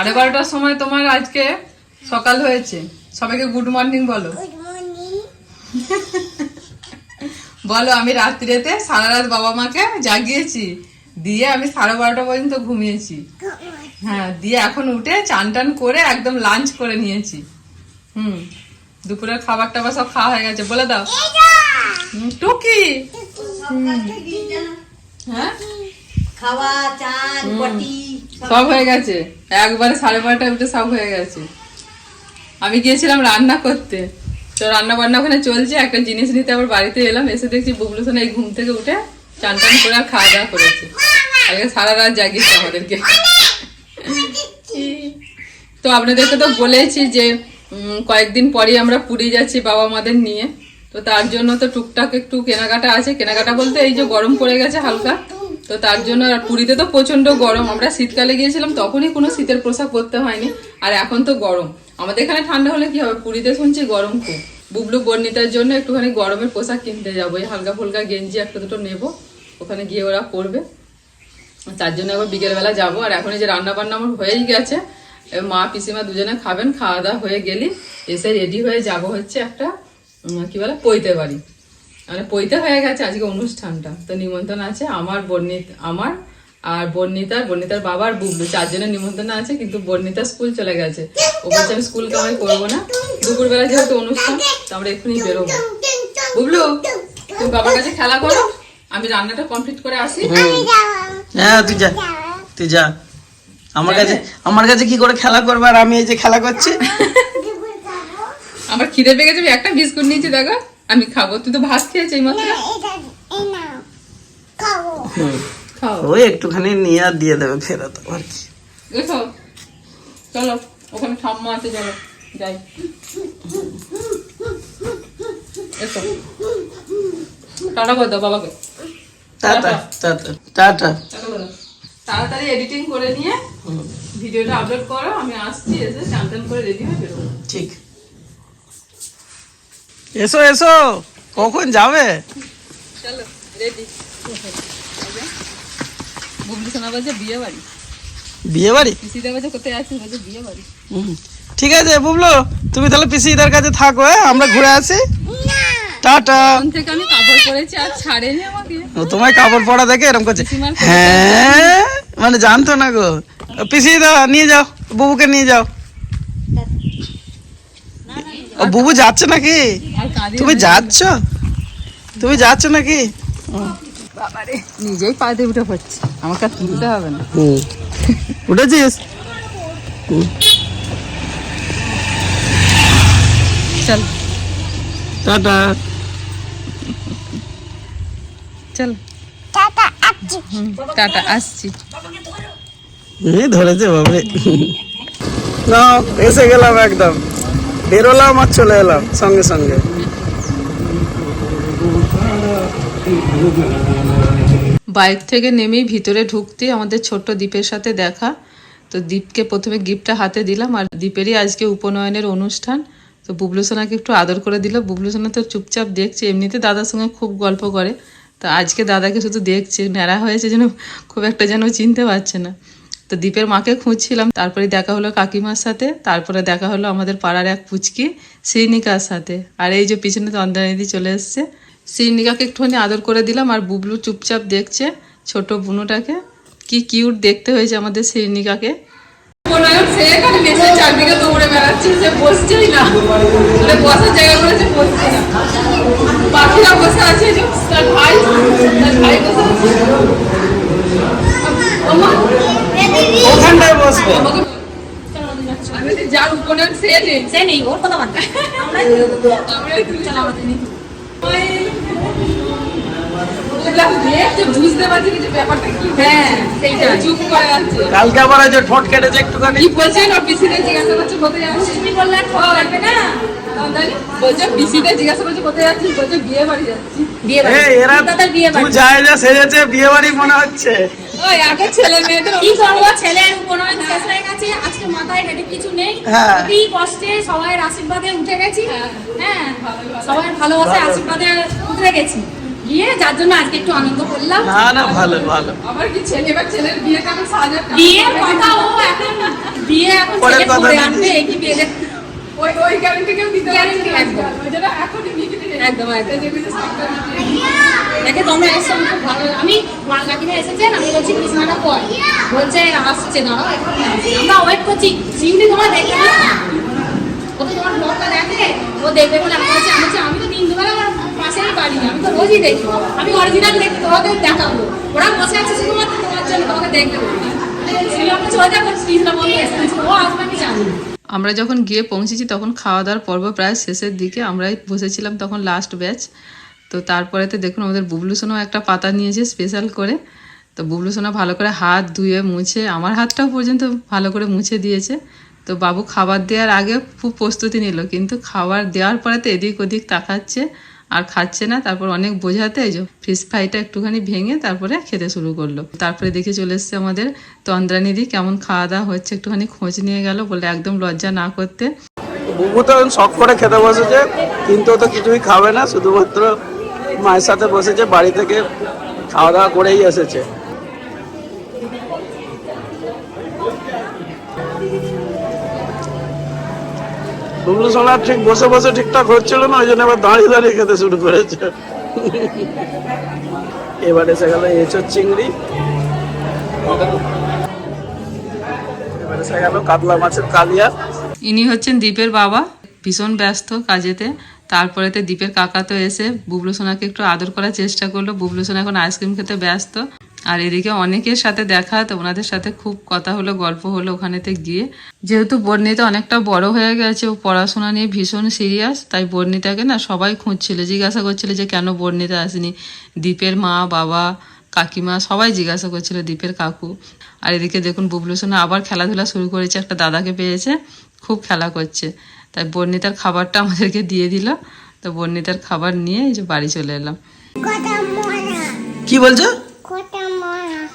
সাড়ে বারোটার সময় তোমার আজকে সকাল হয়েছে। সবাইকে গুড মর্নিং বলো। বলো আমি রাত্রিতে সারা রাত বাবা মাকে জাগিয়েছি। দিয়ে আমি সাড়ে বারোটা পর্যন্ত ঘুমিয়েছি। হ্যাঁ দিয়ে এখন উঠে চান টান করে একদম লাঞ্চ করে নিয়েছি। হুম দুপুরের খাবার টাবার সব খাওয়া হয়ে গেছে। বলে দাও। টুকি! হ্যাঁ? খাওয়া চান সব হয়ে গেছে। একবারে সাড়ে বারোটায় উঠে সব হয়ে গেছে। আমি গিয়েছিলাম রান্না করতে। তো রান্না বান্না ওখানে চলছে, একটা জিনিস নিতে আবার বাড়িতে এলাম, এসে দেখছি বুবলু সোনা এই ঘুম থেকে উঠে চান টান করে আর খাওয়া দাওয়া করেছে। আগে সারা রাত জাগিয়েছে আমাদেরকে। তো আপনাদেরকে তো বলেছি যে কয়েকদিন পরেই আমরা পুরী যাচ্ছি বাবা মাদের নিয়ে। তো তার জন্য তো টুকটাক একটু কেনাকাটা আছে। কেনাকাটা বলতে এই যে গরম পড়ে গেছে হালকা। তো তার জন্য আর পুরীতে তো প্রচণ্ড গরম। আমরা শীতকালে গিয়েছিলাম, তখনই কোনো শীতের পোশাক পরতে হয়নি, আর এখন তো গরম। আমাদের এখানে ঠান্ডা হলে কি হবে? পুরীতে শুনছি গরম খুব। বুবলু বর্ণিতার জন্য একটুখানি গরমের পোশাক কিনতে যাব। এই হালকা ফুলকা গেঞ্জি একটা দুটো নেব, ওখানে গিয়ে ওরা পরবে। তার জন্য আবার বিকেলবেলা যাব। আর এখন যে রান্না বান্না আমার হয়েই গেছে মা পিসিমা দুজনে খাবেন, খাওয়া দাওয়া হয়ে গেলি, এসে রেডি হয়ে যাব হচ্ছে একটা কি বলে, পৈতে বাড়ি। মানে পৈতে হয়ে গেছে আজকে অনুষ্ঠানটা। তো নিমন্ত্রণ আছে আমার বর্ণিত আমার আর বর্ণিতার বর্ণিতার বাবার বুবলু চারজনের নিমন্ত্রণ আছে কিন্তু বর্ণিতা স্কুল চলে গেছে। ও বলছে আমি স্কুল কামাই করব না। দুপুরবেলা যেহেতু অনুষ্ঠান তো আমরা এক্ষুনি বেরোবো। বুবলু তুমি বাবার কাছে খেলা করো। আমি রান্নাটা কমপ্লিট করে আসি। হ্যাঁ তুই যা তুই যা। আমার কাছে আমার কাছে কি করে খেলা করবে আর আমি এই যে খেলা করছি। আমার খিদে পেয়ে গেছে আমি একটা বিস্কুট নিয়েছি দেখো। আমি খাব। তুই তো ভাত খেয়েছিস এই মাত্র? ওই একটুখানি নিয়ে আর দিয়ে দেবে ফেরত আর কি। দেখো চলো ওখানে ঠাম্মা আছে চলো যাই। এসো টাটা করে দাও বাবাকে। Tata tata. Tata tata. তাড়াতাড়ি এডিটিং করে নিয়ে ভিডিওটা আপলোড করো আমি আসছি এসে টান করে রেডি হয়ে বেরোবো। ঠিক। এসো এসো। কখন যাবে? চলো রেডি বুবলি সোনা বলছে বিয়ে বাড়ি বিয়ে বাড়ি কোথায় বিয়ে বাড়ি ঠিক আছে বুবলো তুমি তাহলে পিসিদার কাছে থাকো হ্যাঁ? আমরা ঘুরে আসি। টাটা। থেকে আমি কাপড় পরেছি আর ছাড়েনি আমাকে। ও তোমার কাপড় পরা দেখে এরকম করছে। হ্যাঁ? মানে জানতো না গো। পিসিদা নিয়ে যাও বুবুকে নিয়ে যাও। ও বুবু যাচ্ছে নাকি? তুমি যাচ্ছ? তুমি যাচ্ছ নাকি? বাবারে নিজেই দিয়ে উঠে পড়ছে। আমাকে আর তুলতে হবে না। হুম উঠেছিস? চল। টাটা। চল। টাটা হুম, টাটা আসছি। এই ধরেছে বাবরে। না এসে গেলাম একদম। বেরোলাম আর চলে এলাম সঙ্গে সঙ্গে। বাইক থেকে নেমেই ভিতরে ঢুকতে আমাদের ছোট্ট দ্বীপের সাথে দেখা। তো দ্বীপকে প্রথমে গিফটটা হাতে দিলাম আর দ্বীপেরই আজকে উপনয়নের অনুষ্ঠান। তো বুবলু সোনাকে একটু আদর করে দিল। বুবলু সোনা তো চুপচাপ দেখছে, এমনিতে দাদার সঙ্গে খুব গল্প করে। তো আজকে দাদাকে শুধু দেখছে, ন্যাড়া হয়েছে যেন, খুব একটা যেন চিনতে পারছে না। তো দ্বীপের মাকে খুঁজছিলাম। তারপরে দেখা হলো কাকিমার সাথে। তারপরে দেখা হলো আমাদের পাড়ার এক পুচকি, শ্রীনিকার সাথে। আর এই যে পিছনে তন্দ্রানিধি চলে এসছে। শ্রীনিকাকে একটুখানি আদর করে দিলাম আর বুবলু চুপচাপ দেখছে ছোট বুনোটাকে। কি কিউট দেখতে হয়েছে আমাদের শ্রীনিকাকে। মানে বসার পাখিরা বসে আছে, তার ভাই তার ভাই বসে আছে ওমা, ওখানটায় বসবে আমাকে আমি উপনয়ন সে নেই সে নেই ওর কথা বাদ আমরা হ্যাঁ সেইটা চুপ করে আছে। কালকে আবার যে ঠোঁট কেটেছে একটুখানি। কি বলছেন? অফিসে জিজ্ঞাসা করছে কোথায় যাচ্ছিস তুমি বললে আর খাওয়া লাগবে না। বলছে পিসিতে জিজ্ঞাসা করছে কোথায় যাচ্ছিস? বলছে বিয়ে বাড়ি যাচ্ছি। বিয়ে বাড়ি। এরা বিয়ে বাড়ি। তুই যায় যা সেজেছে বিয়ে বাড়ি মনে হচ্ছে। ওই আগে ছেলে মেয়েদের কি করব? ছেলের উপনয়ন শেষ হয়ে গেছে আজকে মাথায় হেঁটে কিছু নেই। হ্যাঁ। অতি কষ্টে সবাই আশীর্বাদে উঠে গেছি। হ্যাঁ সবাই ভালোবাসে আশীর্বাদে উঠে গেছি। বিয়ে যার জন্য আজকে একটু আনন্দ করলাম। না না ভালো ভালো। আবার কি ছেলে এবার ছেলের বিয়ে কেন সাজা? বিয়ের কথা ও এখন বিয়ে এখন পরের ছেলে করে আনবে কি বিয়ে দেখ- ওই ওই গ্যারান্টি কেউ দিতে একদম। যেগুলো সাবধানে দেখে তোমরা এসছো আমার খুব ভালো আমি কাকিমা এসেছেন আমি বলছি কৃষ্ণাটা পর বলছে আসছে দাঁড়াও এখন আমরা ওয়েট করছি। সিউলি তোমার দেখে না? ও তোমার ব্লগটা দেখে? ও দেখবে বলে আমি বলছি আমি আমি তো দিন দুবেলা আমার পাশেই বাড়ি আমি তো রোজই দেখি। আমি অরিজিনাল দেখি তোমাদের দেখাবো। ওরা বসে আছে শুধুমাত্র তোমার জন্য তোমাকে দেখবে। বলে চলে যাব কৃষ্ণা বন্ধু এসেছে ও আসবে আমি জানি। আমরা যখন গিয়ে পৌঁছেছি, তখন খাওয়া দাওয়ার পর্ব প্রায় শেষের দিকে আমরাই বসেছিলাম তখন লাস্ট ব্যাচ তো তারপরে তো দেখুন, আমাদের বুবলু সোনাও একটা পাতা নিয়েছে স্পেশাল করে। তো বুবলু সোনা ভালো করে হাত ধুয়ে মুছে, আমার হাতটাও পর্যন্ত ভালো করে মুছে দিয়েছে। তো বাবু খাবার দেওয়ার আগে খুব প্রস্তুতি নিল, কিন্তু খাবার দেওয়ার পরে তো এদিক ওদিক তাকাচ্ছে। আর খাচ্ছে না, তারপর অনেক বোঝাতে যে ফিশ ফ্রাইটা একটুখানি ভেঙে তারপরে খেতে শুরু করল। তারপরে দেখে চলে এসছে আমাদের তন্দ্রানিদি কেমন খাওয়া দাওয়া হচ্ছে, একটুখানি খোঁজ নিয়ে গেল বলে একদম লজ্জা না করতে। বুবু তো শখ করে খেতে বসেছে, কিন্তু তো কিছুই খাবে না, শুধুমাত্র মায়ের সাথে বসেছে, বাড়ি থেকে খাওয়া দাওয়া করেই এসেছে। বুবলু সোনা ঠিক বসে বসে ঠিকঠাক হচ্ছিল না, ওই জন্য আবার দাঁড়িয়ে দাঁড়িয়ে খেতে শুরু করেছে। এবার এসে গেল এঁচোর চিংড়ি কালিয়া। ইনি হচ্ছেন দীপের বাবা, ভীষণ ব্যস্ত কাজেতে। তারপরেতে দীপের কাকা তো এসে বুবলু সোনাকে একটু আদর করার চেষ্টা করল। বুবলু সোনা এখন আইসক্রিম খেতে ব্যস্ত। আর এদিকে অনেকের সাথে দেখা তো ওনাদের সাথে খুব কথা হলো গল্প হলো ওখানেতে গিয়ে। যেহেতু বর্ণিতা অনেকটা বড় হয়ে গেছে ও পড়াশোনা নিয়ে ভীষণ সিরিয়াস তাই বর্ণিতাকে না সবাই খুঁজছিল জিজ্ঞাসা করছিল যে কেন বর্ণিতা আসেনি? দীপের মা বাবা কাকিমা সবাই জিজ্ঞাসা করছিল দীপের কাকু। আর এদিকে দেখুন বুবলু সোনা আবার খেলাধুলা শুরু করেছে একটা দাদাকে পেয়েছে খুব খেলা করছে। তাই বর্ণিতার খাবারটা আমাদেরকে দিয়ে দিল। তো বর্ণিতার খাবার নিয়ে এই যে বাড়ি চলে এলাম। কি বলছো?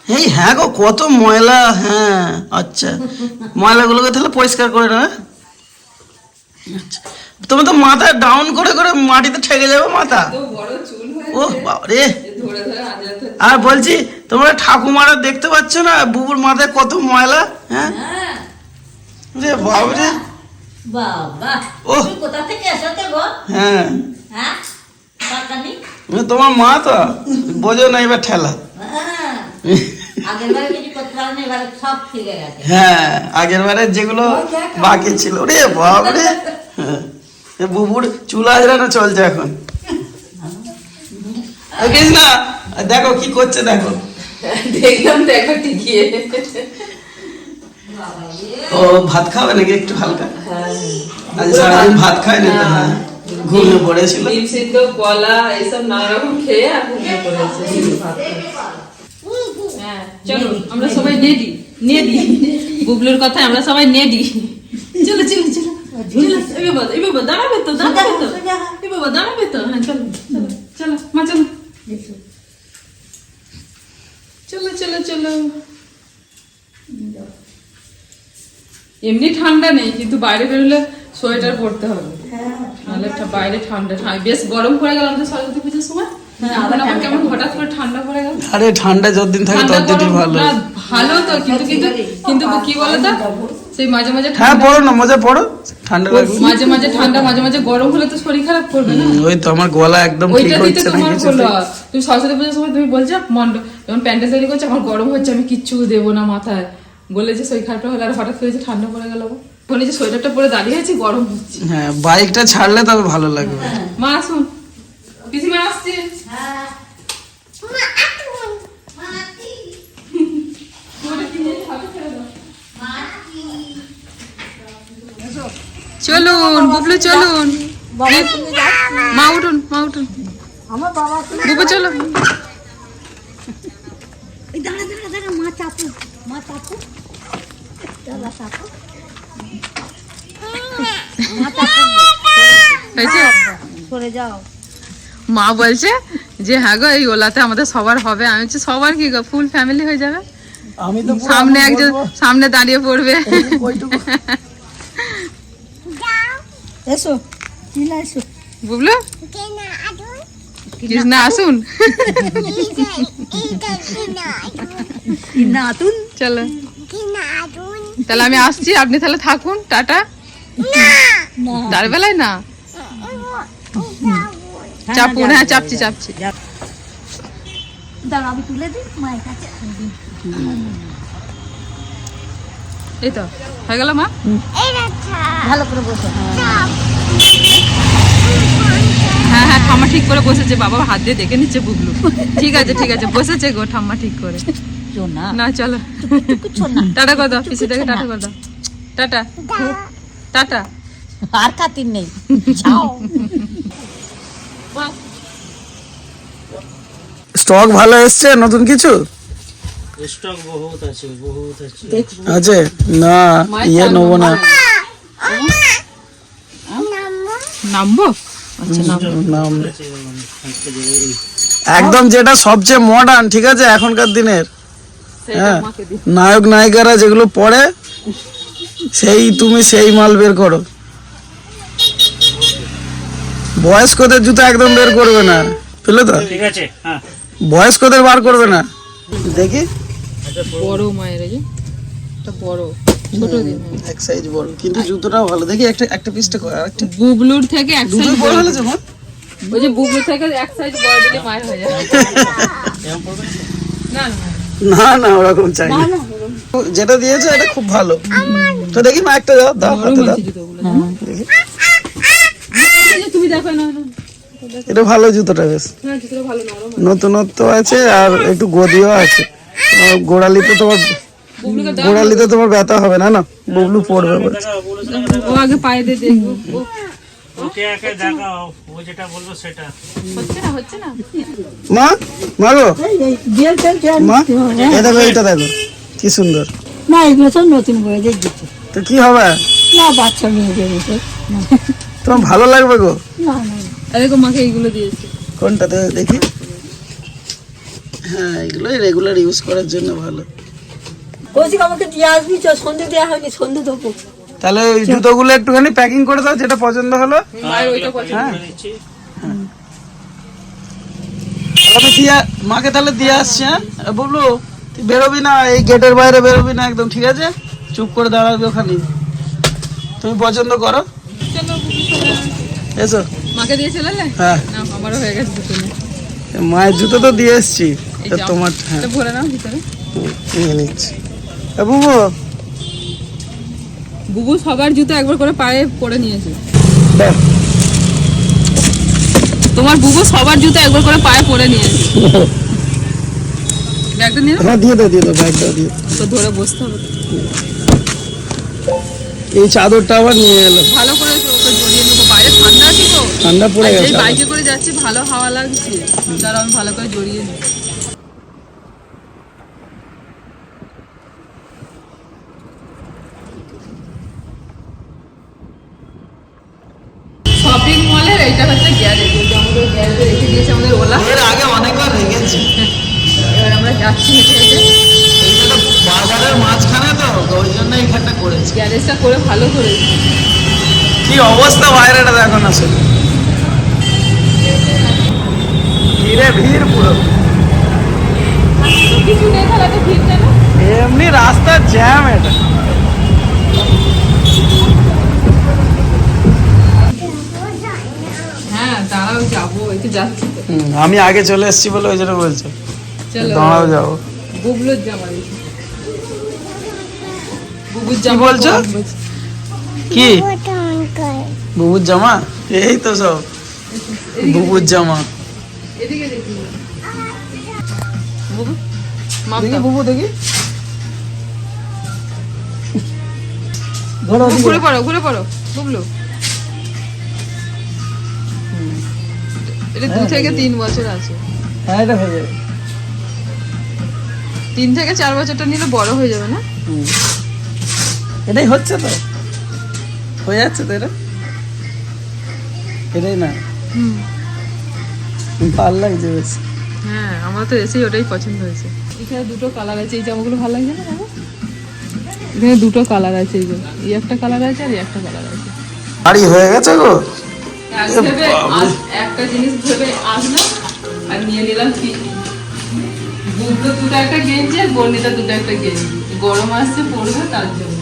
এই হ্যাঁ গো কত ময়লা হ্যাঁ আচ্ছা। ময়লাগুলোকে তাহলে পরিষ্কার করে না আচ্ছা। তুমি তো মাথা ডাউন করে করে মাটিতে ঠেকে যাবে মাথা। ও বাবারে। আর বলছি তোমরা ঠাকুমারা দেখতে পাচ্ছ না বুবুর মাথায় কত ময়লা হ্যাঁ? রে বাবারে। বাবা ও কোথা থেকে গো? হ্যাঁ। হ্যাঁ? তোমার মা তো বোঝো না এবার ঠেলা। হ্যাঁ আগের বারে হ্যাঁ যেগুলো বাকি ছিল। রে। বাবরে হ্যাঁ। বুবুর চুল আজরানো চলছে এখন। কৃষ্ণা দেখো কি করছে দেখো। দেখলাম একবার টিকিয়ে ও ভাত খাবে নাকি একটু হালকা? আজ সারাদিন ভাত খায় না তো হ্যাঁ। ঘুমিয়ে পড়েছিল। ডিম সিদ্ধ কলা এইসব নানা রকম খেয়ে আর ঘুমিয়ে পড়েছে ভাত। হ্যাঁ চলো আমরা সবাই নেডি নেডি। বুবলুর কথায় আমরা সবাই নেডি। চলো চলো চলো চলো এই বাবা এই বাবা দাঁড়াবে তো দাঁড়াবে তো এই বাবা দাঁড়াবে তো হ্যাঁ চলো চলো চলো মা চলো। চলো চলো চলো। এমনি ঠান্ডা নেই কিন্তু বাইরে বেরোলে সোয়েটার পরতে হবে। নাহলে ঠা- বাইরে ঠান্ডা ঠা- বেশ গরম পড়ে গেল আমাদের সরস্বতী পুজোর সময়। এখন আবার কেমন হঠাৎ করে ঠান্ডা পড়ে গেল? আরে ঠান্ডা যতদিন থাকে ততদিনই গরম- ভালো। ভালো তো কিন্তু কিন্তু কিন্তু কি বলো তো সেই মাঝে মাঝে হ্যাঁ পড়ো না মজা পড়ো। ঠান্ডা লাগবে মাঝে মাঝে ঠান্ডা মাঝে মাঝে গরম হলে তো শরীর খারাপ করবে না। ওই তো আমার গলা একদম ঠিক হচ্ছে না কিছু তুমি সরস্বতী পুজোর সময় তুমি বলছো মন্ড যখন প্যান্ডেল তৈরি করছ আমার গরম হচ্ছে আমি কিচ্ছু দেবো না মাথায়। বলে যে শরীর খারাপটা হলে আর হঠাৎ করে যে ঠান্ডা পড়ে গেল ওখানে যে সোয়েটারটা পরে দাঁড়িয়ে আছি গরম হচ্ছে। হ্যাঁ বাইকটা ছাড়লে তবে ভালো লাগবে। মা আসুন। পিসিমা আসছে। চলুন বুবলু চলুন। মা উঠুন মা উঠুন। বুবু চলো। দাঁড়া দাঁড়া দাঁড়া মা চাপু। মা চাপু। দাদা চাপু। হয়েছে সরে যাও। মা বলছে যে হ্যাঁ গো এই ওলাতে আমাদের সবার হবে। আমি হচ্ছে সবার কি গো? ফুল ফ্যামিলি হয়ে যাবে? আমি তো সামনে একজন সামনে দাঁড়িয়ে পড়বে। এসো। বুবলু? কৃষ্ণা আসুন। চলো। তাহলে আমি আসছি। আপনি তাহলে থাকুন। টাটা। না। তার বেলায় না। হ্যাঁ চাপছি চাপছি। দাঁড়া আমি তুলে দিই মায়ের কাছে এই তো হয়ে গেল মা? ভালো করে বসো। হ্যাঁ হ্যাঁ ঠাম্মা ঠিক করে বসেছে বাবা হাত দিয়ে দেখে নিচ্ছে বুগলু ঠিক আছে ঠিক আছে বসেছে গো ঠাম্মা ঠিক করে। না না চলো। টাটা করে দাও পিসিটাকে টাটা করে দাও। টাটা। টাটা। আর খাতির নেই। যাও। স্টক ভালো এসছে? নতুন কিছু? স্টক বহুত আছে বহুত আছে। আছে? না ইয়ে নেব না। নামবো? আচ্ছা একদম যেটা সবচেয়ে মডার্ন ঠিক আছে? এখনকার দিনের। হ্যাঁ? নায়ক নায়িকারা যেগুলো পড়ে সেই তুমি সেই মাল বের করো। বয়স্কদের জুতো একদম বের করবে না বুঝলে তো? ঠিক আছে হ্যাঁ। বয়স্কদের বার করবে না। দেখি। বড় মায়ের এই যে একটা বড় ছোট দিন এক সাইজ বড়। কিন্তু জুতোটাও ভালো। দেখি একটা একটা পিসটা কর আরেকটা বুবলুর থেকে এক সাইজ বড় হলে যেমন ওই যে বুবলুর থেকে এক সাইজ বড় দিলে মায়ের হয়ে যাবে না না না। না ওরকম চাই না। যেটা দিয়েছে এটা খুব ভালো। তো দেখি মা একটা দাও দাও হাতে দাও। দেখি এই যে তুমি দেখো না না। এটা ভালো জুতোটা বেশ। হ্যাঁ জুতোটা ভালো নরম নতুনত্ব আছে আর একটু গদিও আছে। গোড়ালিতে তোমার গোড়ালিতে তোমার ব্যথা হবে না না? ববলু পড়বে বলছে ও আগে পায়ে দিয়ে দেখব। ওকে একে দেখাও। ও যেটা বলব সেটা। হচ্ছে না হচ্ছে না? মা মা মা এটা দেখো এইটা দেখো। কি সুন্দর। না এগুলো সব নতুন তো কি হবে? না বাচ্চা মেয়েদের এসে তোমার ভালো লাগবে গো। না না আর দেখো মাকে এইগুলো দিয়েছে। কোনটা দে- দেখি? হ্যাঁ এগুলো রেগুলার ইউজ করার জন্য ভালো। কৌশিক আমাকে দিয়ে আসবি? চ সন্ধে দেওয়া হয়নি সন্ধে দেবো। তাহলে ওই জুতোগুলো একটুখানি প্যাকিং করে দাও যেটা পছন্দ হলো। হ্যাঁ। আমি দিয়ে মাকে তাহলে দিয়ে আসছি হ্যাঁ? বলল তুই বেরোবি না এই গেটের বাইরে বেরোবি না একদম ঠিক আছে? চুপ করে দাঁড়াবি ওখানে। তুমি পছন্দ করো। এসো। মাকে দিয়ে চলে হ্যাঁ। আমারও হয়ে গেছে মায়ের জুতো তো দিয়ে এসছি। তোমার হ্যাঁ। ভরে নাও ভিতরে। নিয়ে নিচ্ছি। বুবু। বুবু সবার জুতো একবার করে পায়ে পরে নিয়েছে। তোমার বুবু সবার জুতো একবার করে পায়ে পরে নিয়েছে। ব্যাগটা নিয়ে হ্যাঁ দিয়ে দাও দিয়ে দাও ব্যাগটা দিয়ে। তো ধরে বসতে হবে। এই চাদরটা আবার নিয়ে এলো। ভালো করে তো ওকে জড়িয়ে নেব বাইরে ঠান্ডা আছে তো ঠান্ডা পড়ে গেছে বাইকে করে যাচ্ছে ভালো হাওয়া লাগছে। তারা আমি ভালো করে জড়িয়ে শপিং মলের এইটা হচ্ছে গ্যারেজ আমাদের গ্যারেজে রেখে দিয়েছে আমাদের ওলা। এর আগে অনেকবার রেখেছি। এবার আমরা যাচ্ছি হেঁটে হেঁটে তো বাজারের মাঝখানে তো তো ওই জন্য এইখানটা করেছি। গ্যারেজটা করে ভালো করেছি। কি অবস্থা বাইরেটা দেখো না শুধু। ভিড়ে ভিড় পুরো না? এমনি রাস্তার জ্যাম এটা। হ্যাঁ আমি আগে চলে এসেছি বলে ওই জন্য বলছো। দাঁড়াও যাব। বলছো? কি? বুবুর জামা? এই তো সব। বুবুর জামা। এদিকে দেখি। বুবু দেখি বুবু দেখি। ধরো ঘুরে পড়ো ঘুরে পড়ো বুবলু। এটা দু থেকে তিন বছর আছে। হ্যাঁ এটা হয়ে যাবে। তিন থেকে চার বছরটা নিলে বড় হয়ে যাবে না? হুম। এটাই হচ্ছে তো। হয়ে যাচ্ছে তো এটা? এটাই না। হুম। ভালো লাগছে বেশ। হ্যাঁ আমার তো এসেই ওটাই পছন্দ হয়েছে। এখানে দুটো কালার আছে এই জামাগুলো ভালো লাগছে না বাবা এখানে দুটো কালার আছে এই যে। এই একটা কালার আছে আর এই একটা কালার আছে। বাড়ি হয়ে গেছে গো। একটা জিনিস ভেবে আসলে আর নিয়ে নিলাম কি? বুবলু দুটো একটা গেঞ্জি আর বর্ণিতা দুটো একটা গেঞ্জি। গরম আসছে পড়বে তার জন্য।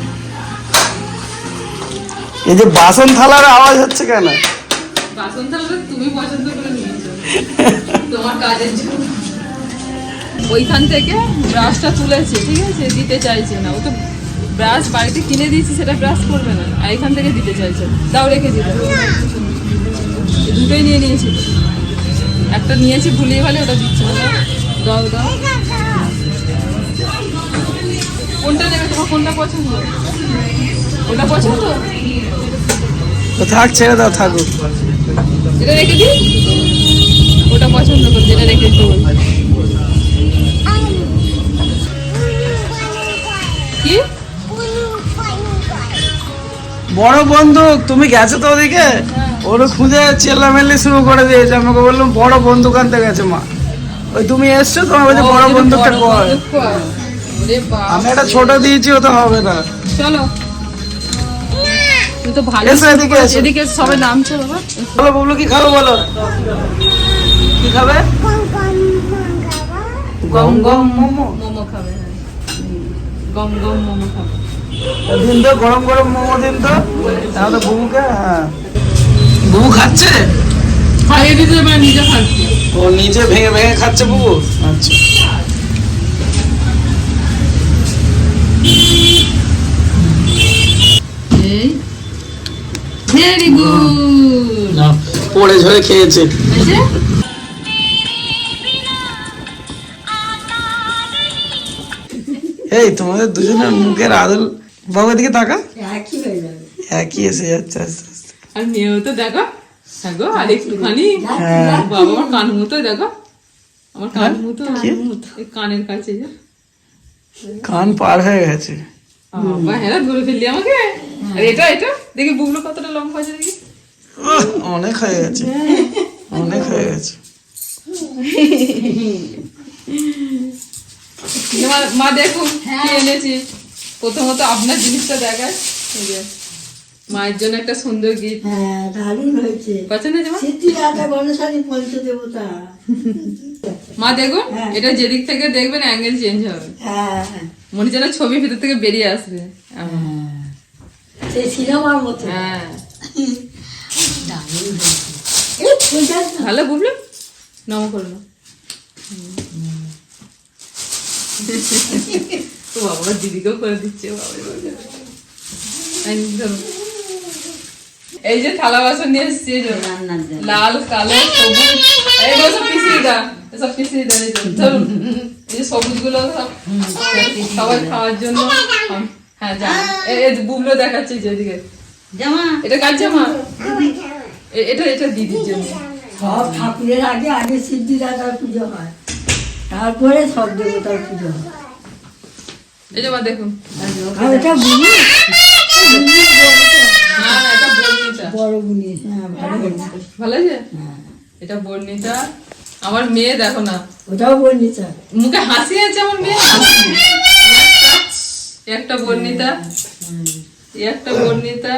এই যে বাসন থালার আওয়াজ হচ্ছে কেন? বাসন থালা তুমি পছন্দ করে নিয়েছো তোমার কাজের জন্য। ওইখান থেকে ব্রাশটা তুলেছে ঠিক আছে? দিতে চাইছে না। ও তো ব্রাশ বাড়িতে কিনে দিয়েছি সেটা ব্রাশ করবে না। আর এখান থেকে দিতে চাইছে দাও রেখে দিতে। দুটোই নিয়ে নিয়েছি। একটা নিয়েছি ভুলিয়ে ভালে ওটা দিচ্ছে। না দাও দাও। কোনটা নেবে তোমার কোনটা পছন্দ? ওটা পছন্দ? তো থাক ছেড়ে দাও থাকুক। এটা রেখে দিই? ওটা পছন্দ কর যেটা রেখে দিই কি? বড় বন্দুক তুমি গেছো তো ওদিকে? ওরা খুঁজে চেল্লামেল্লি শুরু করে দিয়েছে। আমাকে বললাম বড় বন্দুক আনতে গেছে মা? ওই তুমি এসছো তোমার বলছে বড় বন্দুকটা কর আমি একটা ছোট দিয়েছি ওটা হবে না। চলো। তো ভালো। এদিকে সবাই নামছো বাবা। বলো বলো কি খাবে বলো? কি খাবে? গম গম মোমো। মোমো। খাবে হ্যাঁ। গম গম মোমো খাবে। দিন তো গরম গরম মোমো দিন তো। তাহলে বুবুকে হ্যাঁ। বুবু খাচ্ছে? খাইয়ে দিতে পারে নিজে খাচ্ছি। ও নিজে ভেঙে ভেঙে খাচ্ছে বুবু? আচ্ছা। ভেরি গুড পড়ে ঝরে খেয়েছে। এই তোমাদের দুজনের মুখের আদল বাবার দিকে তাকা। একই হয়ে যাবে। একই এসে যাচ্ছে আস্তে আস্তে। আর মেয়েও তো দেখো দেখো আর একটুখানি হ্যাঁ। বাবা আমার কান মতো দেখো। আমার কান মতো এই কানের কাছে যে। কান পার হয়ে গেছে। বাবা হ্যাঁ ধরে ফেললি আমাকে। আর এটা এটা দেখি বুবলু কতটা লম্বা আছে দেখি। অনেক হয়ে গেছে। অনেক হয়ে গেছে। মা দেখুন কি এনেছি। প্রথমত আপনার জিনিসটা দেখায় মায়ের জন্য একটা সুন্দর গিফট। হ্যাঁ দারুণ হয়েছে। পছন্দ হয়েছে মা? সিদ্ধি রাধা গণেশালী পঞ্চদেবতা। মা দেখুন হ্যাঁ। এটা যেদিক থেকে দেখবেন অ্যাঙ্গেল চেঞ্জ হবে। হ্যাঁ। মনে যেন ছবি ভিতর থেকে বেরিয়ে আসবে সেই সিনেমার মতো। হ্যাঁ। দারুণ হয়েছে। না ভালো বুবলু নম করো। না তো বাবা দিদিকেও করে দিচ্ছে বাবা এই ধরো। এই যে থালা বাসন নিয়ে এসছি লাল কালো সবুজ এইগুলো সব পিছিয়ে দা সব পিছিয়ে দা এই যে, ধরুন এই যে সবুজগুলো সব সবাই খাওয়ার জন্য হ্যাঁ যা বুবলো দেখাচ্ছে যেদিকে জামা এটা কার জামা এটা এটা দিদির জন্য সব ঠাকুরের আগে আগে সিদ্ধি রাধার পুজো হয় তারপরে সব দেবতার পুজো হয়। এই যে মা দেখুন। এটা বুনি বড় বুনি হ্যাঁ ভালো আছে হ্যাঁ। এটা বর্ণিতা। আমার মেয়ে দেখো না। ওটাও বর্ণিতা। মুখে হাসি আছে আমার মেয়ে? একটা বর্ণিতা। একটা বর্ণিতা।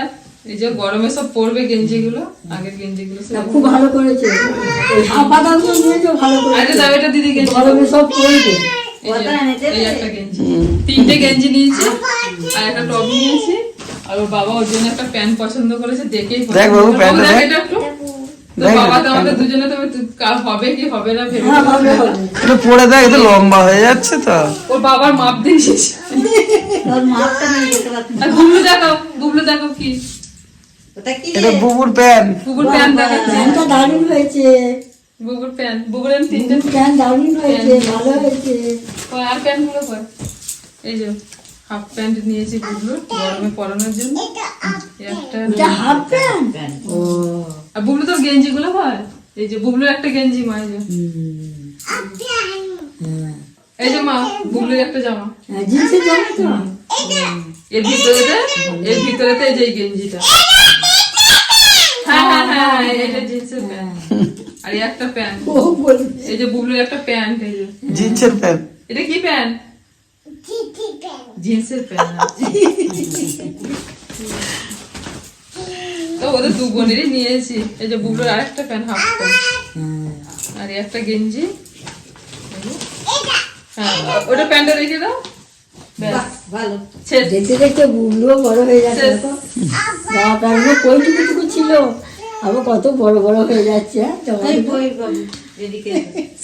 এই যে গরমে সবগুলো আগের গেঞ্জি গুলো খুব ভালো করেছে। ওই হাঁপাটাগুলো নিয়েছো ভালো আরে দাও এটা দিদি গেঞ্জি। গরমে সব পরবে। এই একটা গেঞ্জি। তিনটে গেঞ্জি নিয়েছি আর একটা টপ নিয়েছি আর ওর বাবা ওর জন্য একটা প্যান্ট পছন্দ করেছে দেখেই দেখ বাবু, করেছে। প্যান্টটা দেখ দেখ। এটা একটু। তো দেখ না, বাবা তো আমাদের দুজনে তো হবে কি হবে না ভেবে হবে হবে। এটা পড়ে দেখ এটা লম্বা হয়ে যাচ্ছে তো। ওর বাবার মাপ মাপটা নিয়ে যেতে আর দেখো বুবলু দেখো কি? এটা বুবুর প্যান বুবুর প্যান্ট দেখাচ্ছে। দারুণ হয়েছে। বুবুর প্যান্ট বুবুর তিনটে প্যান্ট দারুণ হয়েছে ভালো হয়েছে। আর প্যান্টগুলো এই যে হাফ প্যান্ট নিয়েছি বুবলুর গরমে পরানোর জন্য। একটা হাফ প্যান্ট? ও। আর বুবলু তোর গেঞ্জি গুলো হয় এই যে বুবলুর একটা গেঞ্জি মা এই যে হ্যাঁ এই যে মা বুবলুর একটা জামা। জিন্সের জামা তো। এর ভিতরেতে এর ভিতরেতে এই যে গেঞ্জিটা। হ্যাঁ হ্যাঁ হ্যাঁ এটা জিন্সের প্যান্ট। আর একটা প্যান্ট। ও বলছে। এই যে বুবলুর একটা প্যান্ট এই যে। জিন্সের প্যান এটা কি প্যান্ট? জিন্সের প্যান্ট তো ওদের দু বোনেরই নিয়েছি। এই যে বুবলুর আরেকটা প্যান্ট হাফ প্যান্ট। আর একটা গেঞ্জি। হ্যাঁ ওটা প্যান্টটা রেখে দাও। ভালো। দেখতে দেখতে বুবলুও বড় হয়ে যাচ্ছে ছিল? আবার কত বড় বড় হয়ে যাচ্ছে হ্যাঁ?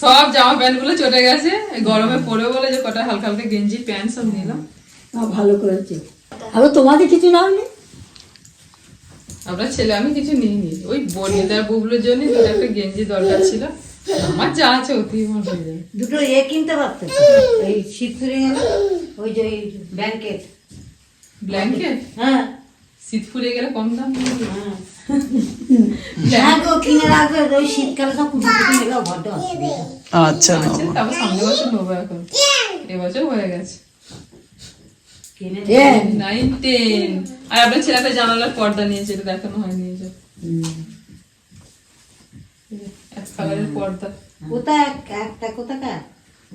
সব জামা প্যান্টগুলো চটে গেছে এই গরমে পরে বলে যে কটা হালকা হালকা গেঞ্জি প্যান্ট সব নিলাম। ভালো করেছে। আবার তোমাদের কিছু নাও নি? আমরা ছেলে আমি কিছু নিই নি ওই বর্ণিতার বুবলোর জন্য দুটো একটা গেঞ্জি দরকার ছিল। আমার যা আছে অতি আমার হয়ে যাবে। দুটো এ কিনতে পারতো? এই শীত ফুরে গেল ওই যে ব্ল্যাঙ্কেট ব্ল্যাঙ্কেট হ্যাঁ। শীত ফুরিয়ে গেলে কম দাম। হ্যাঁ। আচ্ছা। আছে তারপর সামনে বছর নেব এখন। এবছর হয়ে গেছে। নাইন টেন আর আপনার ছেলেটা জানালার পর্দা দেখানো। এক কালারের কোথায় একটা কোথাকার?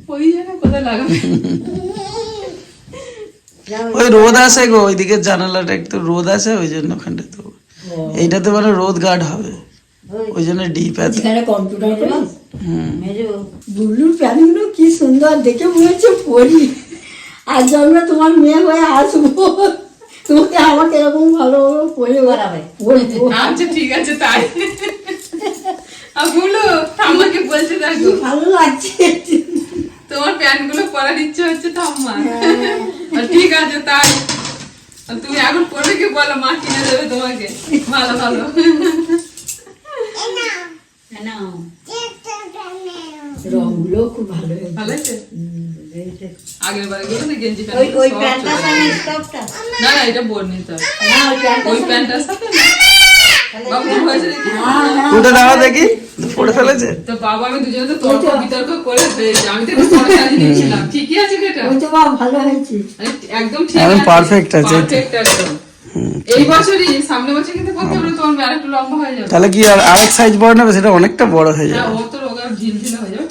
ওই কোথায় লাগাবে? ওই রোদ আসে গো ওইদিকে জানালাটা একটু রোদ আছে ওই জন্য ওখানটা তো এইটাতে মানে রোদ গার্ড হবে। ওই জন্য ডিপ যেখানে কম্পিউটার ক্লাস প্যান্টগুলো কি সুন্দর দেখে মনে হচ্ছে পরি আর জন্মে তোমার মেয়ে হয়ে আসব তোমাকে আমাকে এরকম ভালো পরে আচ্ছা ঠিক আছে তাই। বলো ঠাম্মাকে বলছে দেখো। ভালো লাগছে। তোমার প্যান্টগুলো পরার ইচ্ছে হচ্ছে ঠাম্মা আর ঠিক আছে তাই আর তুমি এখন পরে কি বলো? মা কিনে দেবে তোমাকে। ভালো ভালো। রংগুলো খুব ভালো ভালো আছে আগের বারে গেলে না গেঞ্জি ওই ওই প্যান্ট প্যান্টটার না না এটা বর্ণিত না ওই প্যান্টটার ওই সঙ্গে প্যান্টটার সাথে বাবু হয়েছে দেখি উঠে দাঁড়া দেখি। পড়ে ফেলেছে? তো বাবা আমি দুজনে তো তর্ক বিতর্ক করে ফেলেছি। আমি তো কিছু পরে সাজিয়ে নিয়েছিলাম। ঠিকই আছে এটা ওই তো বাবা ভালো হয়েছে। একদম ঠিক একদম আছে। পারফেক্ট আছে। পারফেক্ট একদম। এই বছরই সামনে বছর কিন্তু করতে বড় তোমার আরেকটু লম্বা হয়ে যাবে। তাহলে কি আর আরেক সাইজ বড় না সেটা অনেকটা বড় হয়ে হ্যাঁ যাবে। ও তো রোগা ঢিল হয়ে যাবে।